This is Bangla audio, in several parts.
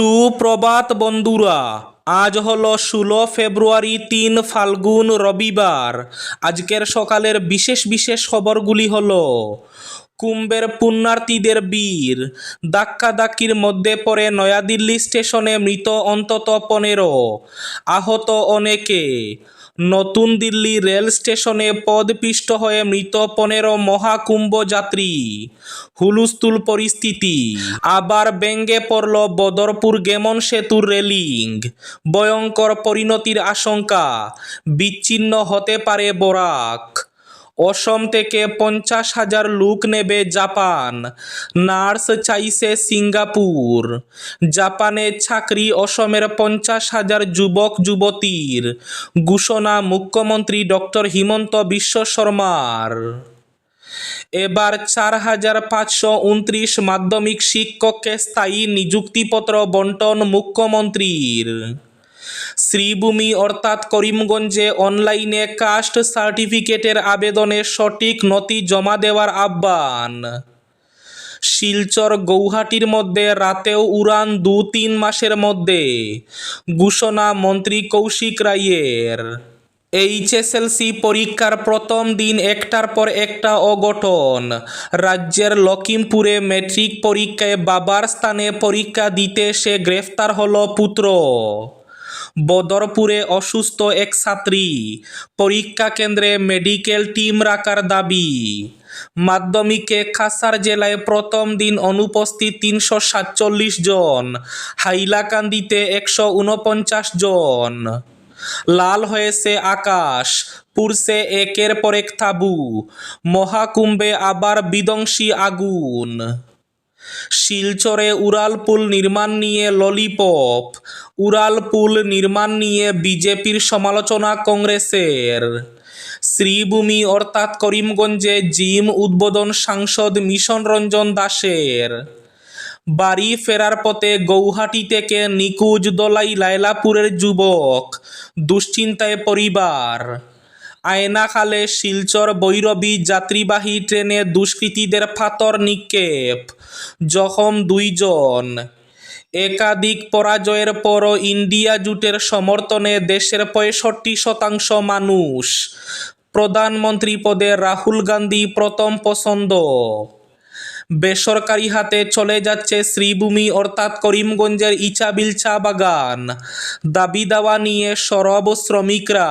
সুপ্রভাত বন্ধুরা, আজ হলো ষোলো ফেব্রুয়ারি তিন ফাল্গুন রবিবার। আজকের সকালের বিশেষ বিশেষ খবরগুলি হল, কুম্ভের পুণ্যার্থীদের বীর, ধাক্কাধাক্কির মধ্যে পড়ে নয়াদিল্লি স্টেশনে মৃত অন্তত পনেরো, আহত অনেকে নতুন দিল্লি রেল স্টেশনে পদপিষ্ট হয়ে মৃত পনেরো মহাকুম্ভ যাত্রী। হুলুস্তুল পরিস্থিতি। আবার ব্যঙ্গে পড়ল বদরপুর গেমন সেতুর রেলিং। ভয়ঙ্কর পরিণতির আশঙ্কা। বিচ্ছিন্ন হতে পারে বরাক। অসম থেকে পঞ্চাশ হাজার লোক নেবে জাপান। নার্স চাইছে সিঙ্গাপুর। জাপানে চাকরি অসমের পঞ্চাশ হাজার যুবক, যুবতীর। ঘোষণা মুখ্যমন্ত্রী ডক্টর হিমন্ত বিশ্ব শর্মার। এবার চার হাজার পাঁচশো উনত্রিশ মাধ্যমিক শিক্ষককে স্থায়ী নিযুক্তিপত্র বন্টন মুখ্যমন্ত্রীর। শ্রীভূমি অর্থাৎ করিমগঞ্জে অনলাইনে কাস্ট সার্টিফিকেটের আবেদনে সঠিক নথি জমা দেওয়ার আহ্বান। শিলচর গৌহাটির মধ্যে রাতেও উড়ান দু তিন মাসের মধ্যে, ঘোষণা মন্ত্রী কৌশিক রায়ের। এইচএসএলসি পরীক্ষার প্রথম দিন একটার পর একটা অঘটন। রাজ্যের লখিমপুরে মেট্রিক পরীক্ষায় বাবার স্থানে পরীক্ষা দিতে সে গ্রেফতার হলো পুত্র। বদরপুরে অসুস্থ এক ছাত্রী। পরীক্ষা কেন্দ্রে মেডিকেল টিম রাখার দাবি। মাধ্যমিকে খাসার জেলায় প্রথম দিন অনুপস্থিত তিনশো সাতচল্লিশ জন, হাইলাকান্দিতে একশো উনপঞ্চাশ জন। লাল হয়েছে আকাশ পুরছে একের পর এক তাবু মহাকুম্ভে আবার বিধ্বংসী আগুন। শিলচরে উড়াল পুল নির্মাণ নিয়ে ললিপপ। উড়াল পুল নির্মাণ নিয়ে বিজেপির সমালোচনা কংগ্রেসের। শ্রীভূমি অর্থাৎ করিমগঞ্জে জিম উদ্বোধন সাংসদ মিশন রঞ্জন দাসের। বাড়ি ফেরার পথে গৌহাটি থেকে নিকুজ দলাই লায়লাপুরের যুবক। দুশ্চিন্তায় পরিবার। আয়নাখালে শিলচর বৈরবী যাত্রীবাহী ট্রেনে দুষ্কৃতীদের ফাতর নিক্ষেপ। জখম দুইজন। একাধিক পরাজয়ের পরও ইন্ডিয়া জুটের সমর্থনে দেশের পঁয়ষট্টি শতাংশ মানুষ। প্রধানমন্ত্রী পদে রাহুল গান্ধী প্রথম পছন্দ। বেসরকারি হাতে চলে যাচ্ছে শ্রীভূমি অর্থাৎ করিমগঞ্জের ইচাবিল চা বাগান। দাবি দাওয়া নিয়ে সরব শ্রমিকরা।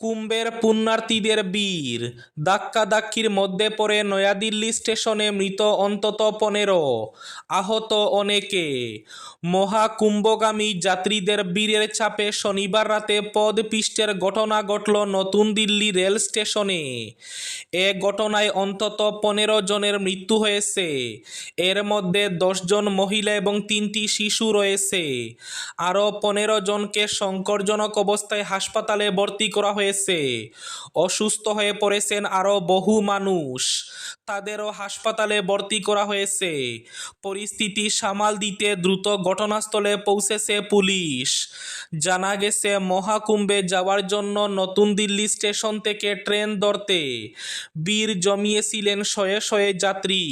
কুম্ভের পুণ্যার্থীদের বীর। ধাক্কাধাক্কির মধ্যে পড়ে নয়াদিল্লি স্টেশনে মৃত অন্তত পনেরো। আহত অনেকে। মহাকুম্ভগামী যাত্রীদের বীরের চাপে শনিবার রাতে পদপিষ্টের ঘটনা ঘটল নতুন দিল্লি রেল স্টেশনে। এ ঘটনায় অন্তত পনেরো জনের মৃত্যু হয়েছে। এর মধ্যে দশজন মহিলা এবং তিনটি শিশু রয়েছে। আরও পনেরো জনকে সংকটজনক অবস্থায় হাসপাতালে ভর্তি করা হয়েছে। অসুস্থ হয়ে পড়েছেন আরও বহু মানুষ। তাদেরও হাসপাতালে ভর্তি করা হয়েছে। পরিস্থিতি সামাল দিতে দ্রুত ঘটনাস্থলে পৌঁছেছে পুলিশ। জানা গেছে, মহাকুম্ভে যাওয়ার জন্য নতুন দিল্লি স্টেশন থেকে ট্রেন ধরতে বীর জমিয়েছিলেন শয়ে শয়ে যাত্রী।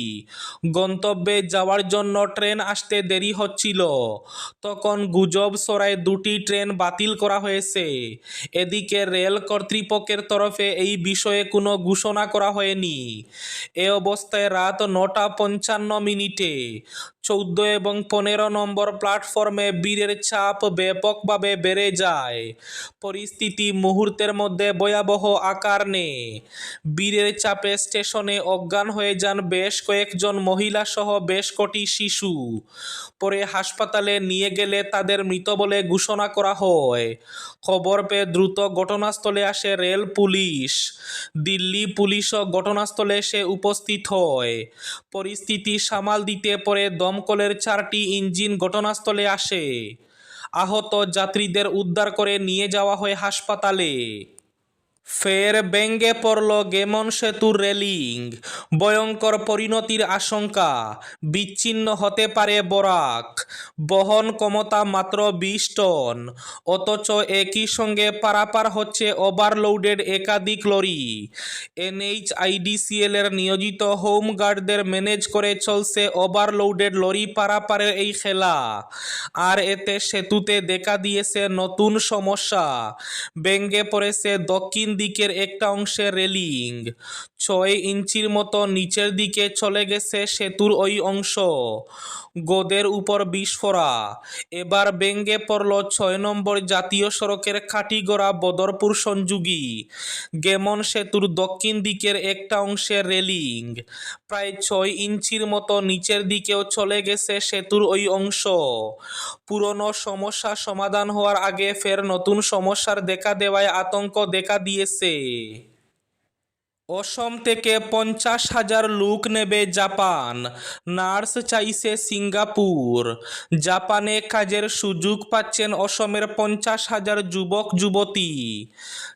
গন্তব্যে যাওয়ার জন্য ট্রেন আসতে দেরি হচ্ছিল। তখন গুজব সরায় দুটি ট্রেন বাতিল করা হয়েছে। এদিকে রেল কর্তৃপক্ষের তরফে এই বিষয়ে কোনো ঘোষণা করা হয়নি। এ অবস্থায় রাত নটা পঞ্চান্ন মিনিটে চৌদ্দ এবং পনেরো নম্বর প্ল্যাটফর্মে বীরের চাপ ব্যাপকভাবে বেড়ে যায়। পরিস্থিতি মুহূর্তের মধ্যে ভয়াবহ আকার নেয়। বীরের চাপে স্টেশনে অজ্ঞান হয়ে যান বেশ কয়েকজন মহিলা সহ বেশ কটি শিশু। পরে হাসপাতালে নিয়ে গেলে তাদের মৃত বলে ঘোষণা করা হয়। খবর পেয়ে দ্রুত ঘটনাস্থলে আসে রেল পুলিশ। দিল্লি পুলিশও ঘটনাস্থলে এসে উপস্থিত হয়। পরিস্থিতি সামাল দিতে পরে দমকলের চারটি ইঞ্জিন ঘটনাস্থলে আসে। আহত যাত্রীদের উদ্ধার করে নিয়ে যাওয়া হয় হাসপাতালে। ফের ব্যঙ্গে পড়ল গেমন সেতুর রেলিং। ভয়ঙ্কর পরিণতির আশঙ্কা, বিচ্ছিন্ন হতে পারে বরাক। বহন ক্ষমতা মাত্র বিশ টন, অথচ একই সঙ্গে পারাপার হচ্ছে ওভারলোডেড একাধিক লরি। এনএইচআইডিসিএল এর নিয়োজিত হোম গার্ডদের ম্যানেজ করে চলছে ওভারলোডেড লরি পারাপারের এই খেলা। আর এতে সেতুতে দেখা দিয়েছে নতুন সমস্যা। ব্যঙ্গে পড়েছে দক্ষিণ দিকের একটা অংশে রেলিং। ছয় ইঞ্চির মতো নিচের দিকে চলে গেছে সেতুর ওই অংশ। গোদের উপর বিস্ফোরা। এবার ব্যঙ্গে পড়ল ছয় নম্বর জাতীয় সড়কের খাটিগড়া বদরপুর সংযোগী। গেমন সেতুর দক্ষিণ দিকের একটা অংশে রেলিং। প্রায় ছয় ইঞ্চির মতো নিচের দিকেও চলে গেছে সেতুর ওই অংশ। পুরনো সমস্যা সমাধান হওয়ার আগে ফের নতুন সমস্যার দেখা দেওয়ায় আতঙ্ক দেখা দিয়েছে অসম থেকে পঞ্চাশ হাজার লোক নেবে জাপান। নার্স চাইছে সিঙ্গাপুর। জাপানে কাজের সুযোগ পাচ্ছেন অসমের পঞ্চাশ হাজার যুবক, যুবতী।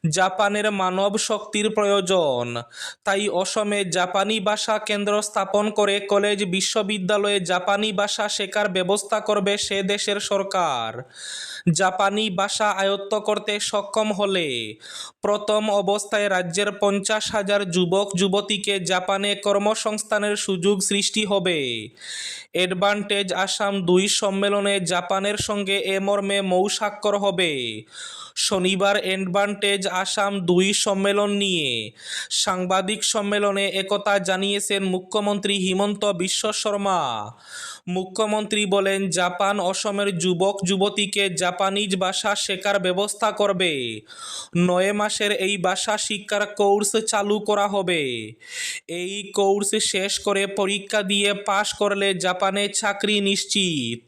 জাপানের মানব শক্তির প্রয়োজন। তাই অসমে জাপানি ভাষা কেন্দ্র স্থাপন করে কলেজ, বিশ্ববিদ্যালয়ে জাপানি ভাষা শেখার ব্যবস্থা করবে সে দেশের সরকার। জাপানি ভাষা আয়ত্ত করতে সক্ষম হলে। প্রথম অবস্থায় রাজ্যের পঞ্চাশ হাজার যুবক, যুবতীকে জাপানে কর্মসংস্থানের সুযোগ সৃষ্টি হবে। অ্যাডভান্টেজ আসাম দুই সম্মেলনে জাপানের সঙ্গে এ মর্মে মৌ স্বাক্ষর হবে। শনিবার অ্যাডভান্টেজ আসাম দুই সম্মেলন নিয়ে সাংবাদিক সম্মেলনে একথা জানিয়েছেন মুখ্যমন্ত্রী হিমন্ত বিশ্ব শর্মা। মুখ্যমন্ত্রী বলেন, জাপান অসমের যুবক যুবতীকে জাপানিজ ভাষা শেখার ব্যবস্থা করবে। নয় মাসের এই ভাষা শিক্ষার কোর্স চালু করা হবে। এই কোর্স শেষ করে পরীক্ষা দিয়ে পাশ করলে জাপানে চাকরি নিশ্চিত।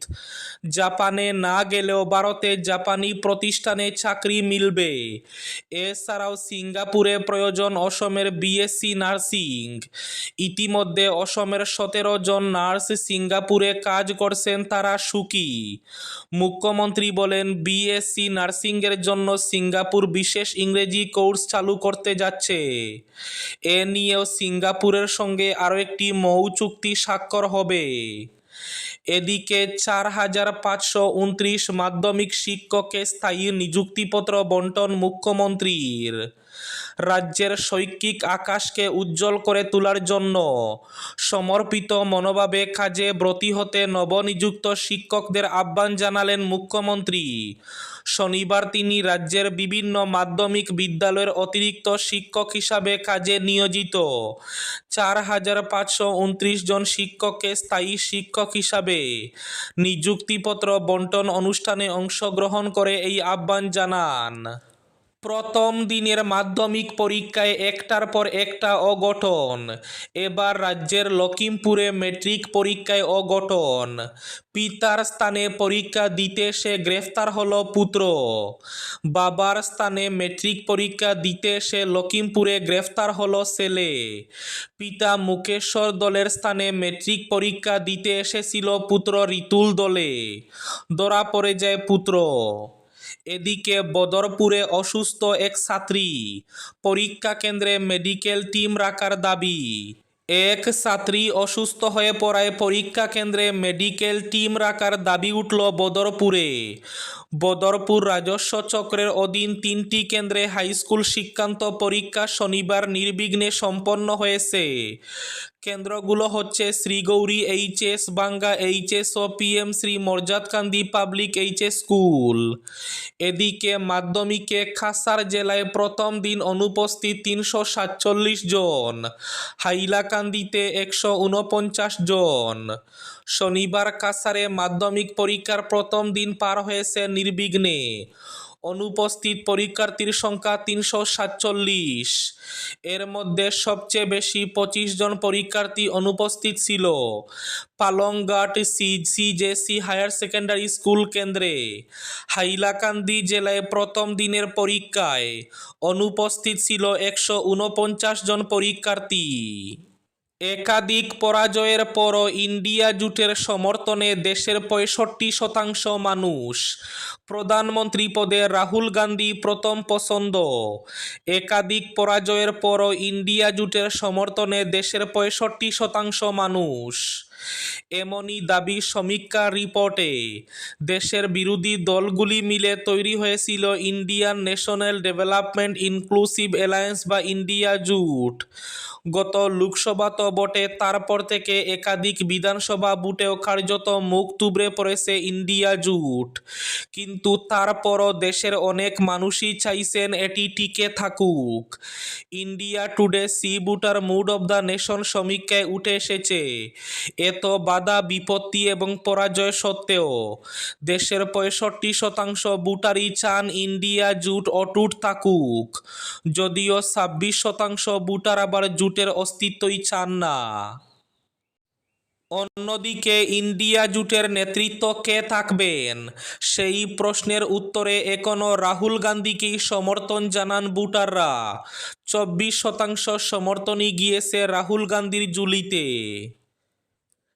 জাপানে না গেলেও ভারতে জাপানি প্রতিষ্ঠানে চাকরি মিলবে। এছাড়াও সিঙ্গাপুরে প্রয়োজন অসমের বিএসসি নার্সিং। ইতিমধ্যে অসমের সতেরো জন নার্স সিঙ্গাপুরে কাজ করছেন তারা সুখী। মুখ্যমন্ত্রী বলেন বিএসসি নার্সিংয়ের জন্য সিঙ্গাপুর বিশেষ ইংরেজি কোর্স চালু করতে যাচ্ছে। এ নিয়েও সিঙ্গাপুরের সঙ্গে আরও একটি মৌ চুক্তি স্বাক্ষর হবে। এদিকে চার হাজার পাঁচশো উনত্রিশ মাধ্যমিক শিক্ষককে স্থায়ী নিযুক্তিপত্র বন্টন মুখ্যমন্ত্রীর। রাজ্যের শৈক্ষিক আকাশকে উজ্জ্বল করে তোলার জন্য সমর্পিত মনোভাবে কাজে ব্রতী হতে নবনিযুক্ত শিক্ষকদের আহ্বান জানালেন মুখ্যমন্ত্রী। শনিবার তিনি রাজ্যের বিভিন্ন মাধ্যমিক বিদ্যালয়ের অতিরিক্ত শিক্ষক হিসাবে কাজে নিয়োজিত। চার হাজার পাঁচশো উনত্রিশ জন শিক্ষককে স্থায়ী শিক্ষক হিসাবে নিযুক্তিপত্র বন্টন অনুষ্ঠানে অংশগ্রহণ করে এই আহ্বান জানান। প্রথম দিনের মাধ্যমিক পরীক্ষায় একটার পর একটা অঘটন। এবার রাজ্যের লখিমপুরে মেট্রিক পরীক্ষায় অঘটন। পিতার স্থানে পরীক্ষা দিতে সে গ্রেফতার হলো পুত্র। বাবার স্থানে মেট্রিক পরীক্ষা দিতে সে লখিমপুরে গ্রেফতার হলো ছেলে। পিতা মুকেশ্বর দলের স্থানে মেট্রিক পরীক্ষা দিতে এসেছিল পুত্র রিতুল দলে। ধরা পড়ে যায় পুত্র। এদিকে বদরপুরে অসুস্থ এক ছাত্রী। পরীক্ষা কেন্দ্রে মেডিকেল টিম রাখার দাবি। এক ছাত্রী অসুস্থ হয়ে পড়ায় পরীক্ষা কেন্দ্রে মেডিকেল টিম রাখার দাবি উঠল বদরপুরে। বদরপুর রাজস্ব চক্রের অধীন তিনটি কেন্দ্রে হাইস্কুল শিক্ষান্ত পরীক্ষা শনিবার নির্বিঘ্নে সম্পন্ন হয়েছে। কেন্দ্রগুলো হচ্ছে শ্রীগৌরী এইচএস, বাঙ্গা এইচএস ও PM Shri Marjadkandi public HS school. এদিকে মাধ্যমিকে খাসার জেলায় প্রথম দিন অনুপস্থিত তিনশো সাতচল্লিশ জন, হাইলাকান্দিতে একশো উনপঞ্চাশ জন। শনিবার কাসারে মাধ্যমিক পরীক্ষার প্রথম দিন পার হয়েছে নির্বিঘ্নে। অনুপস্থিত পরীক্ষার্থীর সংখ্যা তিনশো সাতচল্লিশ। এর মধ্যে সবচেয়ে বেশি পঁচিশ জন পরীক্ষার্থী অনুপস্থিত ছিল। Palonghat C CJC higher secondary school কেন্দ্রে। হাইলাকান্দি জেলায় প্রথম দিনের পরীক্ষায় অনুপস্থিত ছিল একশো উনপঞ্চাশ জন পরীক্ষার্থী। একাধিক পরাজয়ের পরও ইন্ডিয়া জুটের সমর্থনে দেশের পঁয়ষট্টি শতাংশ মানুষ। প্রধানমন্ত্রী পদে রাহুল গান্ধী প্রথম পছন্দ। একাধিক পরাজয়ের পরও ইন্ডিয়া জুটের সমর্থনে দেশের পঁয়ষট্টি শতাংশ মানুষ। এমনই দাবি সমীক্ষা রিপোর্টে। দেশের বিরোধী দলগুলি মিলে তৈরি হয়েছিল Indian National Development Inclusive Alliance বা ইন্ডিয়া জুট। গত লোকসভা তো বটে, তারপর থেকে একাধিক বিধানসভা বুটেও কার্যত মুখ তুবড়ে পড়েছে ইন্ডিয়া জুট। কিন্তু তারপরও দেশের অনেক মানুষই চাইছেন এটি টিকে থাকুক। India Today C Voter Mood of the Nation সমীক্ষায় উঠে এসেছে। এত বাধা, বিপত্তি এবং পরাজয় সত্ত্বেও দেশের পঁয়ষট্টি শতাংশ বুটারই চান ইন্ডিয়া জুট অটুট থাকুক। যদিও ছাব্বিশ শতাংশ বুটার আবার জুটের অস্তিত্বই চান না। অন্যদিকে ইন্ডিয়া জুটের নেতৃত্ব কে থাকবেন? সেই প্রশ্নের উত্তরে এখনও রাহুল গান্ধীকেই সমর্থন জানান বুটাররা চব্বিশ শতাংশ সমর্থনই গিয়েছে রাহুল গান্ধীর জুলিতে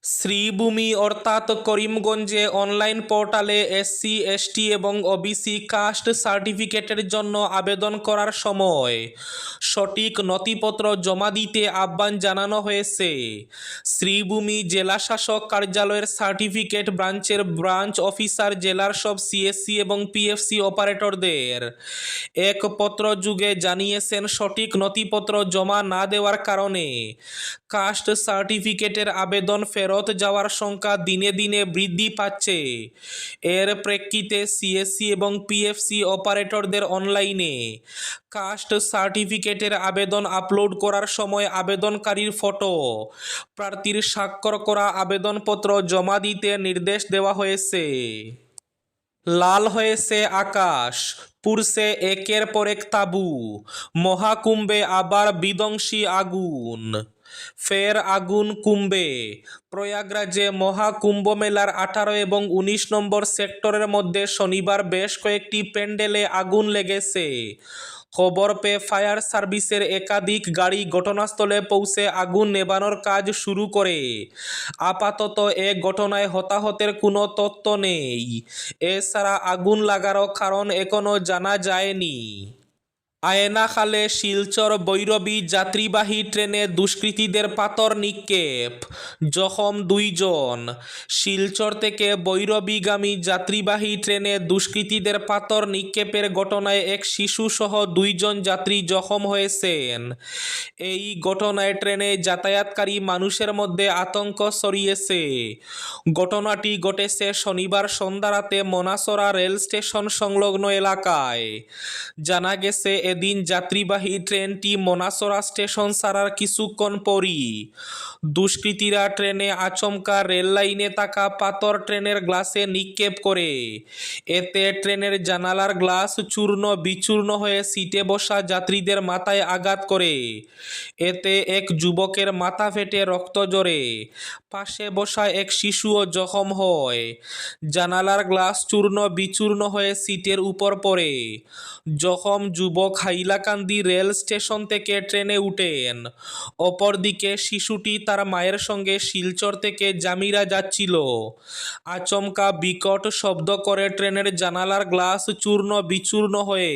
শ্রীভূমি অর্থাৎ করিমগঞ্জে অনলাইন পোর্টালে এসসি এসটি এবং ওবিসি কাস্ট সার্টিফিকেটের জন্য আবেদন করার সময় সঠিক নথিপত্র জমা দিতে আহ্বান জানানো হয়েছে। শ্রীভূমি জেলা শাসক কার্যালয়ের সার্টিফিকেট ব্রাঞ্চের ব্রাঞ্চ অফিসার জেলার সব সিএসসি এবং পিএফসি অপারেটরদের এক পত্র যুগে জানিয়েছেন সঠিক নথিপত্র জমা না দেওয়ার কারণে কাস্ট সার্টিফিকেটের আবেদন ফেরত যাওয়ার সংখ্যা দিনে দিনে বৃদ্ধি পাচ্ছে। এর প্রেক্ষিতে সিএসসি এবং পিএফসি অপারেটরদের অনলাইনে কাস্ট সার্টিফিকেটের আবেদন আপলোড করার সময় আবেদনকারীর ফটো প্রার্থীর স্বাক্ষর করা আবেদনপত্র জমা দিতে নির্দেশ দেওয়া হয়েছে। লাল হয়েছে আকাশ পুরছে একের পর এক তাবু, মহাকুম্ভে আবার বিধ্বংসী আগুন। ফের আগুন কুম্ভে প্রয়াগরাজে মহাকুম্ভ মেলার আঠারো এবং উনিশ নম্বর সেক্টরের মধ্যে শনিবার বেশ কয়েকটি প্যান্ডেলে আগুন লেগেছে। খবর পেয়ে ফায়ার সার্ভিসের একাধিক গাড়ি ঘটনাস্থলে পৌঁছে আগুন নেবানোর কাজ শুরু করে। আপাতত এ ঘটনায় হতাহতের কোনো তথ্য নেই। এছাড়া আগুন লাগারও কারণ এখনও জানা যায়নি। আয়নাখালে শিলচর বৈরবী যাত্রীবাহী ট্রেনে দুষ্কৃতীদের পাতর নিক্ষেপ, জখম দুইজন। শিলচর থেকে বৈরবীগামী যাত্রীবাহী ট্রেনে দুষ্কৃতীদের পাতর নিক্ষেপের ঘটনায় এক শিশুসহ দুইজন যাত্রী জখম হয়েছেন। এই ঘটনায় ট্রেনে যাতায়াতকারী মানুষের মধ্যে আতঙ্ক ছড়িয়েছে। ঘটনাটি ঘটেছে শনিবার সন্ধ্যা রাতে মনাসরা রেল স্টেশন সংলগ্ন এলাকায়। জানা গেছে এদিন যাত্রীবাহী ট্রেনটি মনাসরা স্টেশন ছাড়ার কিছুক্ষণ পরই। দুষ্কৃতীরা ট্রেনে আচমকা রেল লাইনে থাকা পাথর ট্রেনের গ্লাসে নিক্ষেপ করে। এতে ট্রেনের জানালার গ্লাস চূর্ণ বিচূর্ণ হয়ে সিটে বসা যাত্রীদের মাথায় আঘাত করে। এতে এক যুবকের মাথা ফেটে রক্ত জড়ে পাশে বসা এক শিশুও জখম হয়। জানালার গ্লাস চূর্ণ বিচূর্ণ হয়ে সিটের উপর পড়ে। জখম যুবক হাইলাকান্দি রেল স্টেশন থেকে ট্রেনে উঠেন। অপরদিকে শিশুটি তার মায়ের সঙ্গে শিলচর থেকে জামিরা যাচ্ছিল। আচমকা বিকট শব্দ করে ট্রেনের জানালার গ্লাস চূর্ণ বিচূর্ণ হয়ে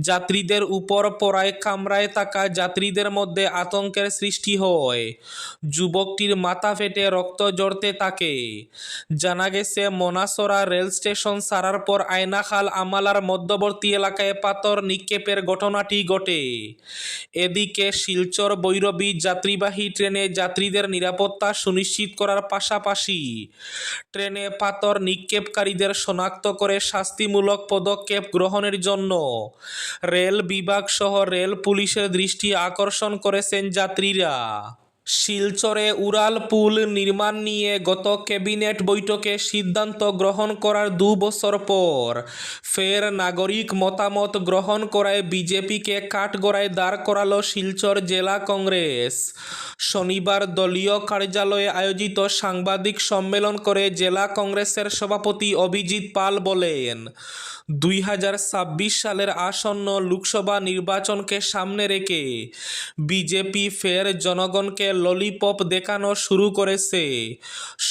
যাত্রীদের উপর পড়ায় কামরায় থাকা যাত্রীদের মধ্যে আতঙ্কের সৃষ্টি হয়। যুবকটির মাথা ফেটে রক্ত জড়তে থাকে। জানা গেছে, মনাসরা রেল স্টেশন সারার পর আয়নাখাল, আমালার মধ্যবর্তী এলাকায় পাথর নিক্ষেপের ঘটনাটি ঘটে। এদিকে শিলচর বৈরবী যাত্রীবাহী ট্রেনে যাত্রীদের নিরাপত্তা সুনিশ্চিত করার পাশাপাশি ট্রেনে পাথর নিক্ষেপকারীদের শনাক্ত করে শাস্তিমূলক পদক্ষেপ গ্রহণের জন্য রেল বিভাগ সহ রেল পুলিশের দৃষ্টি আকর্ষণ করেছেন যাত্রীরা। শিলচরে উড়াল পুল নির্মাণ নিয়ে গত ক্যাবিনেট বৈঠকে সিদ্ধান্ত গ্রহণ করার দু বছর পর ফের নাগরিক মতামত গ্রহণ করায় বিজেপিকে কাঠগড়ায় দাঁড় করালো শিলচর জেলা কংগ্রেস। শনিবার দলীয় কার্যালয়ে আয়োজিত সাংবাদিক সম্মেলন করে জেলা কংগ্রেসের সভাপতি অভিজিৎ পাল বলেন, দুই হাজার ছাব্বিশ সালের আসন্ন লোকসভা নির্বাচনকে সামনে রেখে বিজেপি ফের জনগণকে ললিপপ দেখানো শুরু করেছে।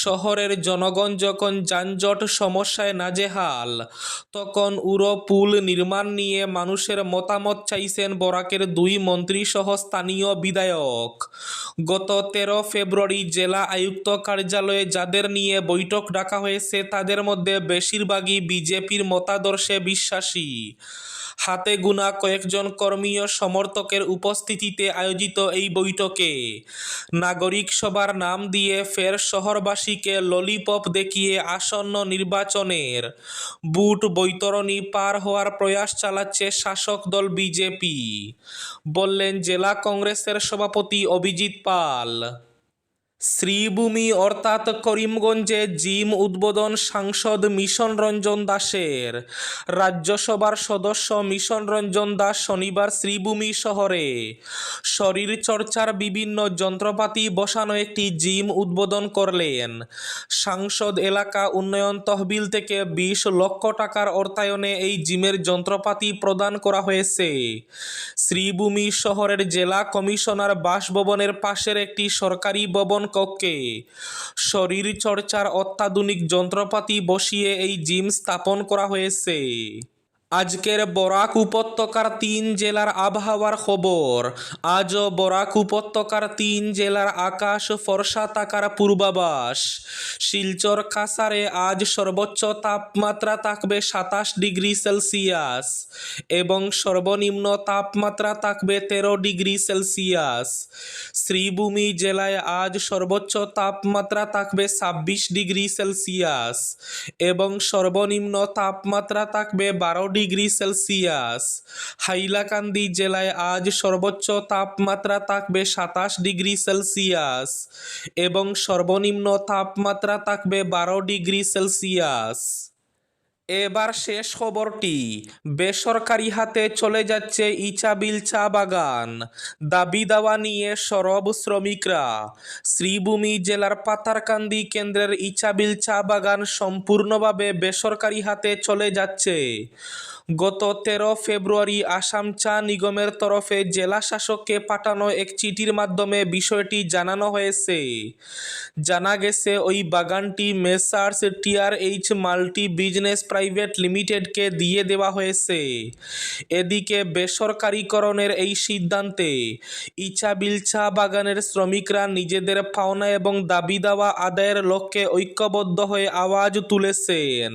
শহরের জনগণ যখন যানজট সমস্যায় নাজেহাল, তখন উড়ো পুল নির্মাণ নিয়ে মানুষের মতামত চাইছেন বরাকের দুই মন্ত্রীসহ স্থানীয় বিধায়ক। গত তেরো ফেব্রুয়ারি জেলা আয়ুক্ত কার্যালয়ে যাদের নিয়ে বৈঠক ডাকা হয়েছে, তাদের মধ্যে বেশিরভাগই বিজেপির মতাদর্শে বিশ্বাসী। হাতে গোনা কয়েকজন কর্মীয় সমর্থকের উপস্থিতিতে আয়োজিত এই বৈঠকে নাগরিক সভার নাম দিয়ে ফের শহরবাসীকে ললিপপ দেখিয়ে আসন্ন নির্বাচনের বুট বৈতরণী পার হওয়ার প্রয়াস চালাচ্ছে শাসক দল বিজেপি। বললেন, জেলা কংগ্রেসের সভাপতি অভিজিৎ পাল। শ্রীভূমি অর্থাৎ করিমগঞ্জে জিম উদ্বোধন সাংসদ মিশন রঞ্জন দাসের। রাজ্যসভার সদস্য মিশন রঞ্জন দাস শনিবার শ্রীভূমি শহরে। শরীরচর্চার বিভিন্ন যন্ত্রপাতি বসানো একটি জিম উদ্বোধন করলেন। সাংসদ এলাকা উন্নয়ন তহবিল থেকে বিশ লক্ষ টাকার অর্থায়নে এই জিমের যন্ত্রপাতি প্রদান করা হয়েছে। শ্রীভূমি শহরের জেলা কমিশনার বাসভবনের পাশের একটি সরকারি ভবন কক্ষে শরীরচর্চার অত্যাধুনিক যন্ত্রপাতি বসিয়ে এই জিম স্থাপন করা হয়েছে। আজকের বরাক উপত্যকার তিন জেলার আবহাওয়ার খবর। আজও বরাক উপত্যকার তিন জেলার আকাশ ফর্সা থাকার পূর্বাভাস। শিলচর কাসারে আজ সর্বোচ্চ তাপমাত্রা থাকবে সাতাশ ডিগ্রি সেলসিয়াস এবং সর্বনিম্ন তাপমাত্রা থাকবে তেরো ডিগ্রি সেলসিয়াস। শ্রীভূমি জেলায় আজ সর্বোচ্চ তাপমাত্রা থাকবে ছাব্বিশ ডিগ্রি সেলসিয়াস এবং সর্বনিম্ন তাপমাত্রা থাকবে বারো ডিগ্রি সেলসিয়াস। হাইলাকান্দি জেলায় আজ সর্বোচ্চ তাপমাত্রা থাকবে সাতাশ ডিগ্রি সেলসিয়াস এবং সর্বনিম্ন তাপমাত্রা থাকবে বারো ডিগ্রি সেলসিয়াস। এবার শেষ খবরটি, বেসরকারি হাতে চলে যাচ্ছে ইচাবিল চা বাগান। দাবি দাওয়া নিয়ে সরব শ্রমিকরা। শ্রীভূমি জেলার পাতারকান্দি কেন্দ্রের ইচাবিল চা বাগান সম্পূর্ণভাবে বেসরকারি হাতে চলে যাচ্ছে। গত তেরো ফেব্রুয়ারি আসাম চা নিগমের তরফে জেলা শাসককে পাঠানো এক চিঠির মাধ্যমে বিষয়টি জানানো হয়েছে। জানা গেছে, ওই বাগানটি Messrs TR H multi business private লিমিটেডকে দিয়ে দেওয়া হয়েছে। এদিকে বেসরকারীকরণের এই সিদ্ধান্তে ইচাবিল চা বাগানের শ্রমিকরা নিজেদের পাওনা এবং দাবি দাওয়া আদায়ের লক্ষ্যে ঐক্যবদ্ধ হয়ে আওয়াজ তুলেছেন।